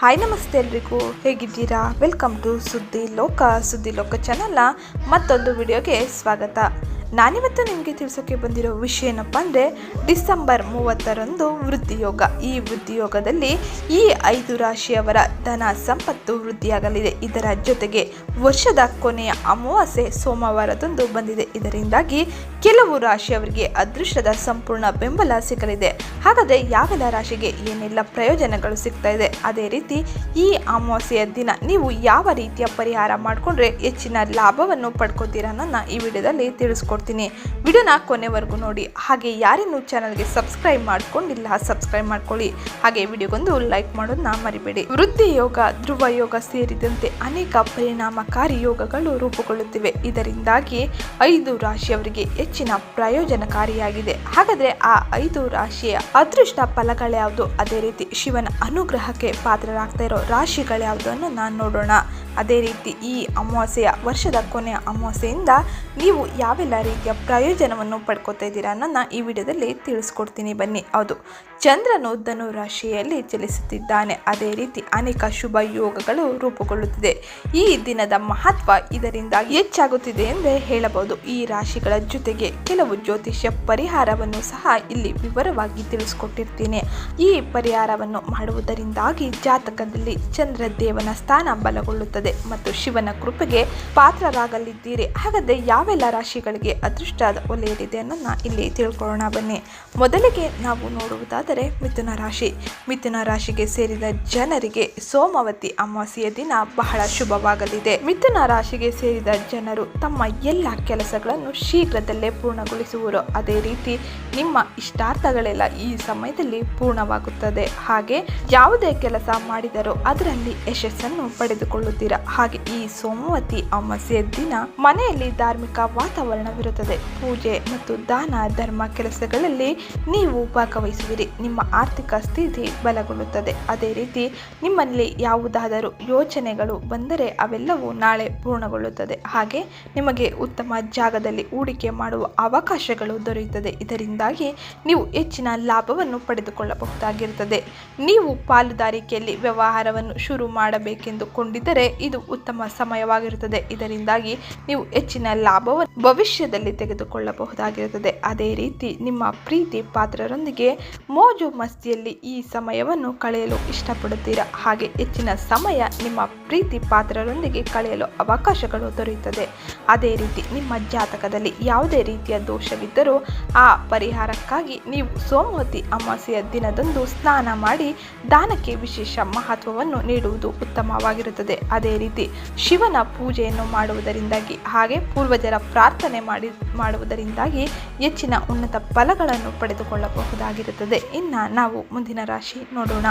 Hi ನಮಸ್ತೆ ಎಲ್ರಿಗೂ. ಹೇಗಿದ್ದೀರಾ? ವೆಲ್ಕಮ್ ಟು ಸುದ್ದಿ ಲೋಕ ಸುದ್ದಿ ಲೋಕ ಚಾನಲ್ನ ಮತ್ತೊಂದು ವಿಡಿಯೋಗೆ ಸ್ವಾಗತ. ನಾನಿವತ್ತು ನಿಮಗೆ ತಿಳಿಸೋಕೆ ಬಂದಿರೋ ವಿಷಯ ಏನಪ್ಪ ಅಂದರೆ, ಡಿಸೆಂಬರ್ ಮೂವತ್ತರಂದು ವೃದ್ಧಿಯೋಗ ಈ ವೃದ್ಧಿಯೋಗದಲ್ಲಿ ಈ ಐದು ರಾಶಿಯವರ ಧನ ಸಂಪತ್ತು ವೃದ್ಧಿಯಾಗಲಿದೆ. ಇದರ ಜೊತೆಗೆ ವರ್ಷದ ಕೊನೆಯ ಅಮಾವಾಸ್ಯೆ ಸೋಮವಾರದಂದು ಬಂದಿದೆ. ಇದರಿಂದಾಗಿ ಕೆಲವು ರಾಶಿಯವರಿಗೆ ಅದೃಷ್ಟದ ಸಂಪೂರ್ಣ ಬೆಂಬಲ ಸಿಗಲಿದೆ. ಹಾಗಾದರೆ ಯಾವೆಲ್ಲ ರಾಶಿಗೆ ಏನೆಲ್ಲ ಪ್ರಯೋಜನಗಳು ಸಿಗ್ತಾ ಇದೆ? ಅದೇ ರೀತಿ ಈ ಅಮಾವಾಸ್ಯೆಯ ದಿನ ನೀವು ಯಾವ ರೀತಿಯ ಪರಿಹಾರ ಮಾಡಿಕೊಂಡ್ರೆ ಹೆಚ್ಚಿನ ಲಾಭವನ್ನು ಪಡ್ಕೋತೀರಾ ನನ್ನ ಈ ವಿಡಿಯೋದಲ್ಲಿ ತಿಳಿಸ್ಕೊಡ್ತೀನಿ. ವಿಡಿಯೋನ ಕೊನೆವರೆಗೂ ನೋಡಿ. ಹಾಗೆ ಯಾರೇನು ಚಾನಲ್ಗೆ ಸಬ್ಸ್ಕ್ರೈಬ್ ಮಾಡ್ಕೊಂಡಿಲ್ಲ, ಸಬ್ಸ್ಕ್ರೈಬ್ ಮಾಡ್ಕೊಳ್ಳಿ. ಹಾಗೆ ವಿಡಿಯೋಗೊಂದು ಲೈಕ್ ಮಾಡೋದನ್ನ ಮರಿಬೇಡಿ. ವೃದ್ಧಿ ಯೋಗ, ಧ್ರುವ ಯೋಗ ಸೇರಿದಂತೆ ಅನೇಕ ಪರಿಣಾಮಕಾರಿ ಯೋಗಗಳು ರೂಪುಗೊಳ್ಳುತ್ತಿವೆ. ಇದರಿಂದಾಗಿ ಐದು ರಾಶಿಯವರಿಗೆ ಹೆಚ್ಚಿನ ಪ್ರಯೋಜನಕಾರಿಯಾಗಿದೆ. ಹಾಗಾದ್ರೆ ಆ ಐದು ರಾಶಿಯ ಅದೃಷ್ಟ ಫಲಗಳ್ಯಾವುದು ಅದೇ ರೀತಿ ಶಿವನ ಅನುಗ್ರಹಕ್ಕೆ ಪಾತ್ರರಾಗ್ತಾ ಇರೋ ರಾಶಿಗಳ್ಯಾವುದು ಅನ್ನೋ ನಾನು ನೋಡೋಣ. ಅದೇ ರೀತಿ ಈ ಅಮಾವಾಸ್ಯೆಯ ವರ್ಷದ ಕೊನೆಯ ಅಮಾವಾಸ್ಯೆಯಿಂದ ನೀವು ಯಾವೆಲ್ಲ ರೀತಿಯ ಪ್ರಯೋಜನವನ್ನು ಪಡ್ಕೋತಾ ಇದ್ದೀರಾ ಅನ್ನೋದನ್ನ ಈ ವಿಡಿಯೋದಲ್ಲಿ ತಿಳಿಸ್ಕೊಡ್ತೀನಿ ಬನ್ನಿ. ಹೌದು, ಚಂದ್ರನು ಧನು ರಾಶಿಯಲ್ಲಿ ಚಲಿಸುತ್ತಿದ್ದಾನೆ ಅದೇ ರೀತಿ ಅನೇಕ ಶುಭ ಯೋಗಗಳು ರೂಪುಗೊಳ್ಳುತ್ತಿದೆ. ಈ ದಿನದ ಮಹತ್ವ ಇದರಿಂದ ಹೆಚ್ಚಾಗುತ್ತಿದೆ ಎಂದೇ ಹೇಳಬಹುದು. ಈ ರಾಶಿಗಳ ಜೊತೆಗೆ ಕೆಲವು ಜ್ಯೋತಿಷ್ಯ ಪರಿಹಾರವನ್ನು ಸಹ ಇಲ್ಲಿ ವಿವರವಾಗಿ ತಿಳಿಸ್ಕೊಟ್ಟಿರ್ತೀನಿ. ಈ ಪರಿಹಾರವನ್ನು ಮಾಡುವುದರಿಂದಾಗಿ ಜಾತಕದಲ್ಲಿ ಚಂದ್ರ ದೇವನ ಸ್ಥಾನ ಬಲಗೊಳ್ಳುತ್ತದೆ. ಮತ್ತು ಶಿವನ ಕೃಪೆಗೆ ಪಾತ್ರರಾಗಲಿದ್ದೀರಿ. ಹಾಗಾದರೆ ಯಾವೆಲ್ಲ ರಾಶಿಗಳಿಗೆ ಅದೃಷ್ಟದ ಒಲೆಯಲಿದೆ ಅನ್ನೋದನ್ನ ಇಲ್ಲಿ ತಿಳ್ಕೊಳ್ಳೋಣ ಬನ್ನಿ. ಮೊದಲಿಗೆ ನಾವು ನೋಡುವುದಾದರೆ ಮಿಥುನ ರಾಶಿ. ಮಿಥುನ ರಾಶಿಗೆ ಸೇರಿದ ಜನರಿಗೆ ಸೋಮವತಿ ಅಮಾವಾಸ್ಯೆಯ ದಿನ ಬಹಳ ಶುಭವಾಗಲಿದೆ. ಮಿಥುನ ರಾಶಿಗೆ ಸೇರಿದ ಜನರು ತಮ್ಮ ಎಲ್ಲ ಕೆಲಸಗಳನ್ನು ಶೀಘ್ರದಲ್ಲೇ ಪೂರ್ಣಗೊಳಿಸುವರು. ಅದೇ ರೀತಿ ನಿಮ್ಮ ಇಷ್ಟಾರ್ಥಗಳೆಲ್ಲ ಈ ಸಮಯದಲ್ಲಿ ಪೂರ್ಣವಾಗುತ್ತದೆ. ಹಾಗೆ ಯಾವುದೇ ಕೆಲಸ ಮಾಡಿದರೂ ಅದರಲ್ಲಿ ಯಶಸ್ಸನ್ನು ಪಡೆದುಕೊಳ್ಳುತ್ತೀರಾ. ಹಾಗೆ ಈ ಸೋಮವತಿ ಅಮಾಸ್ಯ ದಿನ ಮನೆಯಲ್ಲಿ ಧಾರ್ಮಿಕ ವಾತಾವರಣವಿರುತ್ತದೆ ಪೂಜೆ ಮತ್ತು ದಾನ, ಧರ್ಮ ಕೆಲಸಗಳಲ್ಲಿ ನೀವು ಭಾಗವಹಿಸುವಿರಿ. ನಿಮ್ಮ ಆರ್ಥಿಕ ಸ್ಥಿತಿ ಬಲಗೊಳ್ಳುತ್ತದೆ. ಅದೇ ರೀತಿ ನಿಮ್ಮಲ್ಲಿ ಯಾವುದಾದರೂ ಯೋಚನೆಗಳು ಬಂದರೆ ಅವೆಲ್ಲವೂ ನಾಳೆ ಪೂರ್ಣಗೊಳ್ಳುತ್ತದೆ. ಹಾಗೆ ನಿಮಗೆ ಉತ್ತಮ ಜಾಗದಲ್ಲಿ ಹೂಡಿಕೆ ಮಾಡುವ ಅವಕಾಶಗಳು ದೊರೆಯುತ್ತದೆ. ಇದರಿಂದಾಗಿ ನೀವು ಹೆಚ್ಚಿನ ಲಾಭವನ್ನು ಪಡೆದುಕೊಳ್ಳಬಹುದಾಗಿರುತ್ತದೆ. ನೀವು ಪಾಲುದಾರಿಕೆಯಲ್ಲಿ ವ್ಯವಹಾರವನ್ನು ಶುರು ಮಾಡಬೇಕೆಂದುಕೊಂಡಿದ್ದರೆ ಇದು ಉತ್ತಮ ಸಮಯವಾಗಿರುತ್ತದೆ. ಇದರಿಂದಾಗಿ ನೀವು ಹೆಚ್ಚಿನ ಲಾಭವನ್ನು ಭವಿಷ್ಯದಲ್ಲಿ ತೆಗೆದುಕೊಳ್ಳಬಹುದಾಗಿರುತ್ತದೆ. ಅದೇ ರೀತಿ ನಿಮ್ಮ ಪ್ರೀತಿ ಪಾತ್ರರೊಂದಿಗೆ ಮೋಜು ಮಸ್ತಿಯಲ್ಲಿ ಈ ಸಮಯವನ್ನು ಕಳೆಯಲು ಇಷ್ಟಪಡುತ್ತೀರಾ? ಹಾಗೆ ಹೆಚ್ಚಿನ ಸಮಯ ನಿಮ್ಮ ಪ್ರೀತಿ ಪಾತ್ರರೊಂದಿಗೆ ಕಳೆಯಲು ಅವಕಾಶಗಳು ದೊರೆಯುತ್ತದೆ. ಅದೇ ರೀತಿ ನಿಮ್ಮ ಜಾತಕದಲ್ಲಿ ಯಾವುದೇ ರೀತಿಯ ದೋಷವಿದ್ದರೂ ಆ ಪರಿಹಾರಕ್ಕಾಗಿ ನೀವು ಸೋಮವತಿ ಅಮಾವಾಸ್ಯೆಯ ದಿನದಂದು ಸ್ನಾನ ಮಾಡಿ ದಾನಕ್ಕೆ ವಿಶೇಷ ಮಹತ್ವವನ್ನು ನೀಡುವುದು ಉತ್ತಮವಾಗಿರುತ್ತದೆ. ಅದೇ ರೀತಿ ಶಿವನ ಪೂಜೆಯನ್ನು ಮಾಡುವುದರಿಂದಾಗಿ, ಹಾಗೆ ಪೂರ್ವಜರ ಪ್ರಾರ್ಥನೆ ಮಾಡಿ, ಮಾಡುವುದರಿಂದಾಗಿ ಹೆಚ್ಚಿನ ಉನ್ನತ ಫಲಗಳನ್ನು ಪಡೆದುಕೊಳ್ಳಬಹುದಾಗಿರುತ್ತದೆ. ಇನ್ನು ನಾವು ಮುಂದಿನ ರಾಶಿ ನೋಡೋಣ.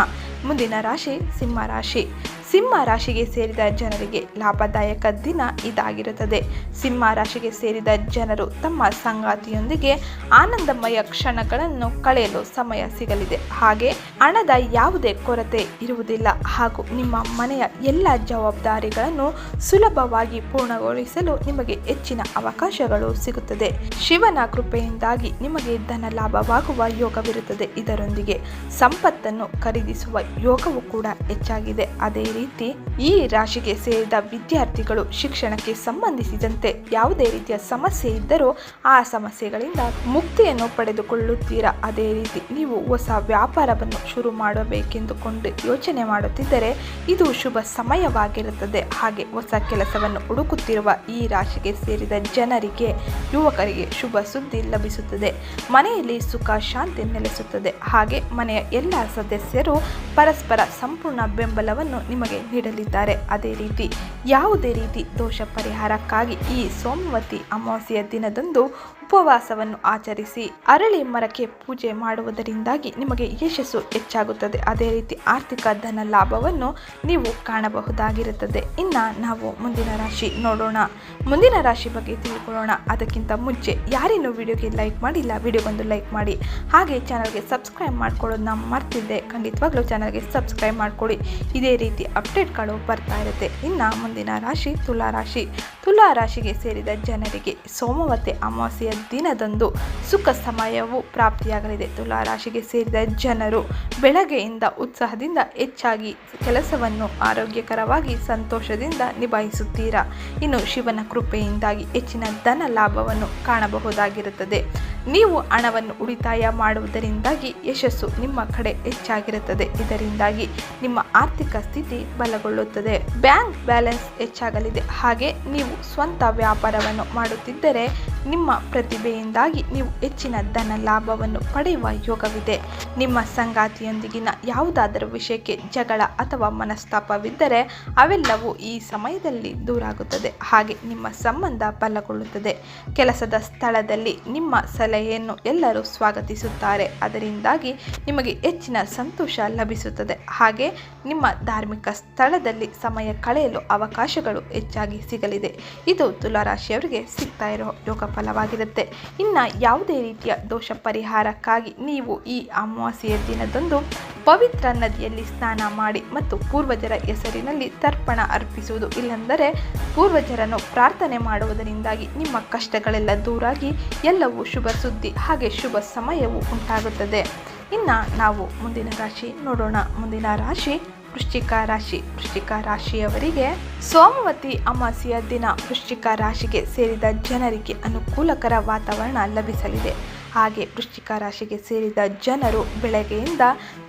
ಮುಂದಿನ ರಾಶಿ ಸಿಂಹ ರಾಶಿ. ಸಿಂಹ ರಾಶಿಗೆ ಸೇರಿದ ಜನರಿಗೆ ಲಾಭದಾಯಕ ದಿನ ಇದಾಗಿರುತ್ತದೆ. ಸಿಂಹ ರಾಶಿಗೆ ಸೇರಿದ ಜನರು ತಮ್ಮ ಸಂಗಾತಿಯೊಂದಿಗೆ ಆನಂದಮಯ ಕ್ಷಣಗಳನ್ನು ಕಳೆಯಲು ಸಮಯ ಸಿಗಲಿದೆ. ಹಾಗೆ ಹಣದ ಯಾವುದೇ ಕೊರತೆ ಇರುವುದಿಲ್ಲ. ಹಾಗೂ ನಿಮ್ಮ ಮನೆಯ ಎಲ್ಲ ಜವಾಬ್ದಾರಿಗಳನ್ನು ಸುಲಭವಾಗಿ ಪೂರ್ಣಗೊಳಿಸಲು ನಿಮಗೆ ಹೆಚ್ಚಿನ ಅವಕಾಶಗಳು ಸಿಗುತ್ತದೆ. ಶಿವನ ಕೃಪೆಯಿಂದಾಗಿ ನಿಮಗೆ ಧನ ಲಾಭವಾಗುವ ಯೋಗವಿರುತ್ತದೆ. ಇದರೊಂದಿಗೆ ಸಂಪತ್ತನ್ನು ಖರೀದಿಸುವ ಯೋಗವು ಕೂಡ ಹೆಚ್ಚಾಗಿದೆ. ಅದೇ ರೀತಿ ಈ ರಾಶಿಗೆ ಸೇರಿದ ವಿದ್ಯಾರ್ಥಿಗಳು ಶಿಕ್ಷಣಕ್ಕೆ ಸಂಬಂಧಿಸಿದಂತೆ ಯಾವುದೇ ರೀತಿಯ ಸಮಸ್ಯೆ ಇದ್ದರೂ ಆ ಸಮಸ್ಯೆಗಳಿಂದ ಮುಕ್ತಿಯನ್ನು ಪಡೆದುಕೊಳ್ಳುತ್ತೀರಾ? ಅದೇ ರೀತಿ ನೀವು ಹೊಸ ವ್ಯಾಪಾರವನ್ನು ಶುರು ಮಾಡಬೇಕೆಂದುಕೊಂಡು ಯೋಚನೆ ಮಾಡುತ್ತಿದ್ದರೆ ಇದು ಶುಭ ಸಮಯವಾಗಿರುತ್ತದೆ. ಹಾಗೆ ಹೊಸ ಕೆಲಸವನ್ನು ಹುಡುಕುತ್ತಿರುವ ಈ ರಾಶಿಗೆ ಸೇರಿದ ಜನರಿಗೆ, ಯುವಕರಿಗೆ ಶುಭ ಸುದ್ದಿ ಲಭಿಸುತ್ತದೆ. ಮನೆಯಲ್ಲಿ ಸುಖ, ಶಾಂತಿ ನೆಲೆಸುತ್ತದೆ. ಹಾಗೆ ಮನೆಯ ಎಲ್ಲ ಸದಸ್ಯರು ಪರಸ್ಪರ ಸಂಪೂರ್ಣ ಬೆಂಬಲವನ್ನು ನಿಮಗೆ ನೀಡಲಿದ್ದಾರೆ ಅದೇ ರೀತಿ ಯಾವುದೇ ರೀತಿ ದೋಷ ಪರಿಹಾರಕ್ಕಾಗಿ ಈ ಸೋಮವತಿ ಅಮಾವಾಸ್ಯೆಯ ದಿನದಂದು ಉಪವಾಸವನ್ನು ಆಚರಿಸಿ ಅರಳಿ ಮರಕ್ಕೆ ಪೂಜೆ ಮಾಡುವುದರಿಂದಾಗಿ ನಿಮಗೆ ಯಶಸ್ಸು ಹೆಚ್ಚಾಗುತ್ತದೆ. ಅದೇ ರೀತಿ ಆರ್ಥಿಕ ಧನ ಲಾಭವನ್ನು ನೀವು ಕಾಣಬಹುದಾಗಿರುತ್ತದೆ. ಇನ್ನು ನಾವು ಮುಂದಿನ ರಾಶಿ ನೋಡೋಣ. ಮುಂದಿನ ರಾಶಿ ಬಗ್ಗೆ ತಿಳ್ಕೊಳ್ಳೋಣ. ಅದಕ್ಕಿಂತ ಮುಂಚೆ ಯಾರೇನು ವಿಡಿಯೋಗೆ ಲೈಕ್ ಮಾಡಿಲ್ಲ, ವಿಡಿಯೋಗೊಂದು ಲೈಕ್ ಮಾಡಿ. ಹಾಗೆ ಚಾನಲ್ಗೆ ಸಬ್ಸ್ಕ್ರೈಬ್ ಮಾಡ್ಕೊಳ್ಳೋದನ್ನ ಮರ್ತಿದ್ದೆ. ಖಂಡಿತವಾಗ್ಲೂ ಚಾನಲ್ಗೆ ಸಬ್ಸ್ಕ್ರೈಬ್ ಮಾಡ್ಕೊಳ್ಳಿ. ಇದೇ ರೀತಿ ಅಪ್ಡೇಟ್ಗಳು ಬರ್ತಾ ಇರುತ್ತೆ. ಇನ್ನು ಮುಂದೆ ಮುಂದಿನ ರಾಶಿ ತುಲಾ ರಾಶಿ. ತುಲಾ ರಾಶಿಗೆ ಸೇರಿದ ಜನರಿಗೆ ಸೋಮವತಿ ಅಮಾವಾಸ್ಯೆಯ ದಿನದಂದು ಸುಖ ಸಮಯವು ಪ್ರಾಪ್ತಿಯಾಗಲಿದೆ. ತುಲಾ ರಾಶಿಗೆ ಸೇರಿದ ಜನರು ಬೆಳಗ್ಗೆಯಿಂದ ಉತ್ಸಾಹದಿಂದ ಹೆಚ್ಚಾಗಿ ಕೆಲಸವನ್ನು ಆರೋಗ್ಯಕರವಾಗಿ ಸಂತೋಷದಿಂದ ನಿಭಾಯಿಸುತ್ತೀರಾ? ಇನ್ನು ಶಿವನ ಕೃಪೆಯಿಂದಾಗಿ ಹೆಚ್ಚಿನ ಧನ ಲಾಭವನ್ನು ಕಾಣಬಹುದಾಗಿರುತ್ತದೆ. ನೀವು ಹಣವನ್ನು ಉಳಿತಾಯ ಮಾಡುವುದರಿಂದಾಗಿ ಯಶಸ್ಸು ನಿಮ್ಮ ಕಡೆ ಹೆಚ್ಚಾಗಿರುತ್ತದೆ. ಇದರಿಂದಾಗಿ ನಿಮ್ಮ ಆರ್ಥಿಕ ಸ್ಥಿತಿ ಬಲಗೊಳ್ಳುತ್ತದೆ. ಬ್ಯಾಂಕ್ ಬ್ಯಾಲೆನ್ಸ್ ಹೆಚ್ಚಾಗಲಿದೆ. ಹಾಗೆ ನೀವು ಸ್ವಂತ ವ್ಯಾಪಾರವನ್ನು ಮಾಡುತ್ತಿದ್ದರೆ ನಿಮ್ಮ ಪ್ರತಿಭೆಯಿಂದಾಗಿ ನೀವು ಹೆಚ್ಚಿನ ಧನ ಲಾಭವನ್ನು ಪಡೆಯುವ ಯೋಗವಿದೆ. ನಿಮ್ಮ ಸಂಗಾತಿಯೊಂದಿಗಿನ ಯಾವುದಾದರೂ ವಿಷಯಕ್ಕೆ ಜಗಳ ಅಥವಾ ಮನಸ್ತಾಪವಿದ್ದರೆ ಅವೆಲ್ಲವೂ ಈ ಸಮಯದಲ್ಲಿ ದೂರಾಗುತ್ತದೆ. ಹಾಗೆ ನಿಮ್ಮ ಸಂಬಂಧ ಬಲಗೊಳ್ಳುತ್ತದೆ. ಕೆಲಸದ ಸ್ಥಳದಲ್ಲಿ ನಿಮ್ಮ ಸಲಹೆಯನ್ನು ಎಲ್ಲರೂ ಸ್ವಾಗತಿಸುತ್ತಾರೆ. ಅದರಿಂದಾಗಿ ನಿಮಗೆ ಹೆಚ್ಚಿನ ಸಂತೋಷ ಲಭಿಸುತ್ತದೆ. ಹಾಗೆ ನಿಮ್ಮ ಧಾರ್ಮಿಕ ಸ್ಥಳದಲ್ಲಿ ಸಮಯ ಕಳೆಯಲು ಅವಕಾಶಗಳು ಹೆಚ್ಚಾಗಿ ಸಿಗಲಿದೆ. ಇದು ತುಲಾರಾಶಿಯವರಿಗೆ ಸಿಗ್ತಾ ಇರೋ ಯೋಗ ಫಲವಾಗಿರುತ್ತೆ ಇನ್ನು ಯಾವುದೇ ರೀತಿಯ ದೋಷ ಪರಿಹಾರಕ್ಕಾಗಿ ನೀವು ಈ ಅಮಾವಾಸ್ಯೆಯ ದಿನದಂದು ಪವಿತ್ರ ನದಿಯಲ್ಲಿ ಸ್ನಾನ ಮಾಡಿ ಮತ್ತು ಪೂರ್ವಜರ ಹೆಸರಿನಲ್ಲಿ ತರ್ಪಣ ಅರ್ಪಿಸುವುದು. ಇಲ್ಲಂದರೆ ಪೂರ್ವಜರನ್ನು ಪ್ರಾರ್ಥನೆ ಮಾಡುವುದರಿಂದಾಗಿ ನಿಮ್ಮ ಕಷ್ಟಗಳೆಲ್ಲ ದೂರಾಗಿ ಎಲ್ಲವೂ ಶುಭ ಸುದ್ದಿ, ಹಾಗೆ ಶುಭ ಸಮಯವು ಉಂಟಾಗುತ್ತದೆ. ಇನ್ನು ನಾವು ಮುಂದಿನ ರಾಶಿ ನೋಡೋಣ. ಮುಂದಿನ ರಾಶಿ ವೃಶ್ಚಿಕ ರಾಶಿ, ವೃಶ್ಚಿಕ ರಾಶಿಯವರಿಗೆ ಸೋಮವತಿ ಅಮಾವಾಸ್ಯೆಯ ದಿನ ವೃಶ್ಚಿಕ ರಾಶಿಗೆ ಸೇರಿದ ಜನರಿಗೆ ಅನುಕೂಲಕರ ವಾತಾವರಣ ಲಭಿಸಲಿದೆ. ಹಾಗೆ ವೃಶ್ಚಿಕ ರಾಶಿಗೆ ಸೇರಿದ ಜನರು ಬೆಳಗ್ಗೆಯಿಂದ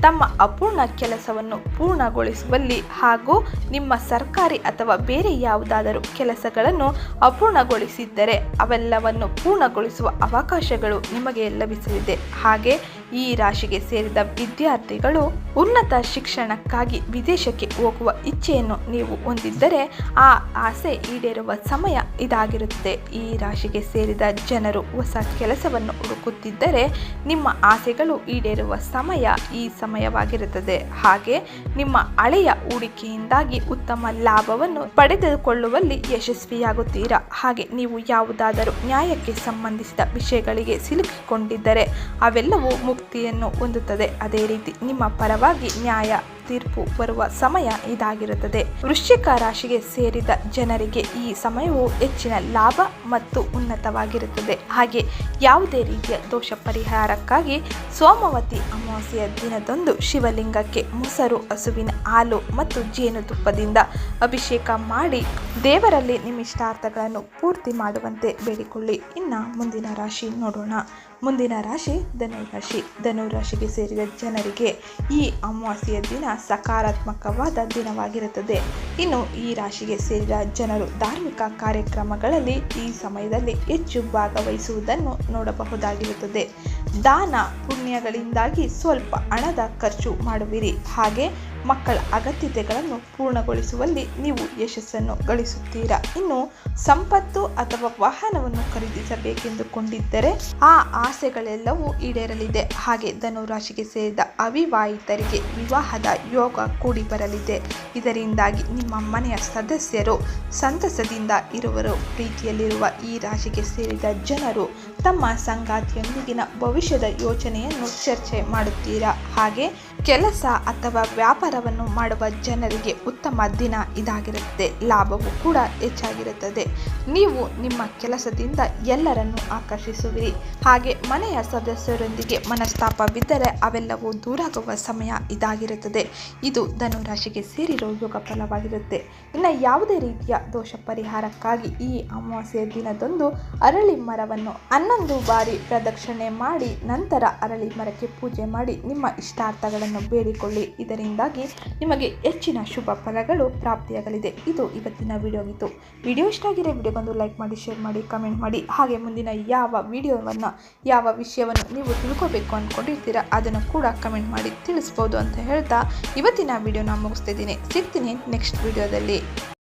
ತಮ್ಮ ಅಪೂರ್ಣ ಕೆಲಸವನ್ನು ಪೂರ್ಣಗೊಳಿಸುವಲ್ಲಿ ಹಾಗೂ ನಿಮ್ಮ ಸರ್ಕಾರಿ ಅಥವಾ ಬೇರೆ ಯಾವುದಾದರೂ ಕೆಲಸಗಳನ್ನು ಅಪೂರ್ಣಗೊಳಿಸಿದ್ದರೆ ಅವೆಲ್ಲವನ್ನು ಪೂರ್ಣಗೊಳಿಸುವ ಅವಕಾಶಗಳು ನಿಮಗೆ ಲಭಿಸಲಿದೆ. ಹಾಗೆ ಈ ರಾಶಿಗೆ ಸೇರಿದ ವಿದ್ಯಾರ್ಥಿಗಳು ಉನ್ನತ ಶಿಕ್ಷಣಕ್ಕಾಗಿ ವಿದೇಶಕ್ಕೆ ಹೋಗುವ ಇಚ್ಛೆಯನ್ನು ನೀವು ಹೊಂದಿದ್ದರೆ ಆ ಆಸೆ ಈಡೇರುವ ಸಮಯ ಇದಾಗಿರುತ್ತದೆ ಈ ರಾಶಿಗೆ ಸೇರಿದ ಜನರು ಹೊಸ ಕೆಲಸವನ್ನು ಹುಡುಕುತ್ತಿದ್ದರೆ ನಿಮ್ಮ ಆಸೆಗಳು ಈಡೇರುವ ಸಮಯ ಈ ಸಮಯವಾಗಿರುತ್ತದೆ. ಹಾಗೆ ನಿಮ್ಮ ಹಳೆಯ ಹೂಡಿಕೆಯಿಂದಾಗಿ ಉತ್ತಮ ಲಾಭವನ್ನು ಪಡೆದುಕೊಳ್ಳುವಲ್ಲಿ ಯಶಸ್ವಿಯಾಗುತ್ತೀರಾ? ಹಾಗೆ ನೀವು ಯಾವುದಾದರೂ ನ್ಯಾಯಕ್ಕೆ ಸಂಬಂಧಿಸಿದ ವಿಷಯಗಳಿಗೆ ಸಿಲುಕಿಕೊಂಡಿದ್ದರೆ ಅವೆಲ್ಲವೂ ಮುಕ್ತಿಯನ್ನು ಹೊಂದುತ್ತದೆ. ಅದೇ ರೀತಿ ನಿಮ್ಮ ಪರವಾಗಿ ನ್ಯಾಯ ತೀರ್ಪು ಬರುವ ಸಮಯ ಇದಾಗಿರುತ್ತದೆ. ವೃಶ್ಚಿಕ ರಾಶಿಗೆ ಸೇರಿದ ಜನರಿಗೆ ಈ ಸಮಯವು ಹೆಚ್ಚಿನ ಲಾಭ ಮತ್ತು ಉನ್ನತವಾಗಿರುತ್ತದೆ. ಹಾಗೆ ಯಾವುದೇ ರೀತಿಯ ದೋಷ ಪರಿಹಾರಕ್ಕಾಗಿ ಸೋಮವತಿ ಅಮಾವಾಸ್ಯೆಯ ದಿನದಂದು ಶಿವಲಿಂಗಕ್ಕೆ ಮೊಸರು, ಹಸುವಿನ ಹಾಲು ಮತ್ತು ಜೇನುತುಪ್ಪದಿಂದ ಅಭಿಷೇಕ ಮಾಡಿ ದೇವರಲ್ಲಿ ನಿಮ್ಮಿಷ್ಟಾರ್ಥಗಳನ್ನು ಪೂರ್ತಿ ಮಾಡುವಂತೆ ಬೇಡಿಕೊಳ್ಳಿ. ಇನ್ನು ಮುಂದಿನ ರಾಶಿ ನೋಡೋಣ. ಮುಂದಿನ ರಾಶಿ ಧನುರಾಶಿ ಧನುರಾಶಿಗೆ ಸೇರಿದ ಜನರಿಗೆ ಈ ಅಮಾವಾಸ್ಯೆಯ ದಿನ ಸಕಾರಾತ್ಮಕವಾದ ದಿನವಾಗಿರುತ್ತದೆ. ಇನ್ನು ಈ ರಾಶಿಗೆ ಸೇರಿದ ಜನರು ಧಾರ್ಮಿಕ ಕಾರ್ಯಕ್ರಮಗಳಲ್ಲಿ ಈ ಸಮಯದಲ್ಲಿ ಹೆಚ್ಚು ಭಾಗವಹಿಸುವುದನ್ನು ನೋಡಬಹುದಾಗಿರುತ್ತದೆ. ದಾನ ಪುಣ್ಯಗಳಿಂದಾಗಿ ಸ್ವಲ್ಪ ಹಣದ ಖರ್ಚು ಮಾಡುವಿರಿ. ಹಾಗೆ ಮಕ್ಕಳ ಅಗತ್ಯತೆಗಳನ್ನು ಪೂರ್ಣಗೊಳಿಸುವಲ್ಲಿ ನೀವು ಯಶಸ್ಸನ್ನು ಗಳಿಸುತ್ತೀರಾ? ಇನ್ನು ಸಂಪತ್ತು ಅಥವಾ ವಾಹನವನ್ನು ಖರೀದಿಸಬೇಕೆಂದುಕೊಂಡಿದ್ದರೆ ಆ ಆಸೆಗಳೆಲ್ಲವೂ ಈಡೇರಲಿದೆ. ಹಾಗೆ ಧನುರಾಶಿಗೆ ಸೇರಿದ ಅವಿವಾಹಿತರಿಗೆ ವಿವಾಹದ ಯೋಗ ಕೂಡಿ ಬರಲಿದೆ. ಇದರಿಂದಾಗಿ ನಿಮ್ಮ ಮನೆಯ ಸದಸ್ಯರು ಸಂತಸದಿಂದ ಇರುವರು. ಪ್ರೀತಿಯಲ್ಲಿರುವ ಈ ರಾಶಿಗೆ ಸೇರಿದ ಜನರು ತಮ್ಮ ಸಂಗಾತಿಯೊಂದಿಗಿನ ಭವಿಷ್ಯದ ಯೋಚನೆಯನ್ನು ಚರ್ಚೆ ಮಾಡುತ್ತೀರಾ? ಹಾಗೆ ಕೆಲಸ ಅಥವಾ ವ್ಯಾಪಾರವನ್ನು ಮಾಡುವ ಜನರಿಗೆ ಉತ್ತಮ ದಿನ ಇದಾಗಿರುತ್ತದೆ ಲಾಭವು ಕೂಡ ಹೆಚ್ಚಾಗಿರುತ್ತದೆ. ನೀವು ನಿಮ್ಮ ಕೆಲಸದಿಂದ ಎಲ್ಲರನ್ನು ಆಕರ್ಷಿಸುವಿರಿ. ಹಾಗೆ ಮನೆಯ ಸದಸ್ಯರೊಂದಿಗೆ ಮನಸ್ತಾಪವಿದ್ದರೆ ಅವೆಲ್ಲವೂ ದೂರಾಗುವ ಸಮಯ ಇದಾಗಿರುತ್ತದೆ. ಇದು ಧನುರಾಶಿಗೆ ಸೇರಿರೋ ಯೋಗ ಫಲವಾಗಿರುತ್ತೆ. ಇನ್ನು ಯಾವುದೇ ರೀತಿಯ ದೋಷ ಪರಿಹಾರಕ್ಕಾಗಿ ಈ ಅಮಾವಾಸ್ಯೆ ದಿನದಂದು ಅರಳಿ ಮರವನ್ನು ಹನ್ನೊಂದು ಬಾರಿ ಪ್ರದಕ್ಷಿಣೆ ಮಾಡಿ, ನಂತರ ಅರಳಿ ಮರಕ್ಕೆ ಪೂಜೆ ಮಾಡಿ ನಿಮ್ಮ ಇಷ್ಟಾರ್ಥಗಳನ್ನು ಬೇಡಿಕೊಳ್ಳಿ. ಇದರಿಂದಾಗಿ ನಿಮಗೆ ಹೆಚ್ಚಿನ ಶುಭ ಫಲಗಳು ಪ್ರಾಪ್ತಿಯಾಗಲಿದೆ. ಇದು ಇವತ್ತಿನ ವಿಡಿಯೋ ಆಗಿತ್ತು ವಿಡಿಯೋ ಇಷ್ಟ ಆಗಿರೋ ವಿಡಿಯೋಗೊಂದು ಲೈಕ್ ಮಾಡಿ, ಶೇರ್ ಮಾಡಿ, ಕಮೆಂಟ್ ಮಾಡಿ. ಹಾಗೆ ಮುಂದಿನ ಯಾವ ವಿಡಿಯೋವನ್ನು, ಯಾವ ವಿಷಯವನ್ನು ನೀವು ತಿಳ್ಕೋಬೇಕು ಅಂದ್ಕೊಂಡಿರ್ತೀರಾ, ಅದನ್ನು ಕೂಡ ಕಮೆಂಟ್ ಮಾಡಿ ತಿಳಿಸ್ಬೋದು ಅಂತ ಹೇಳ್ತಾ ಇವತ್ತಿನ ವಿಡಿಯೋನ ಮುಗಿಸ್ತಿದ್ದೀನಿ ಸಿಗ್ತೀನಿ ನೆಕ್ಸ್ಟ್ ವಿಡಿಯೋದಲ್ಲಿ.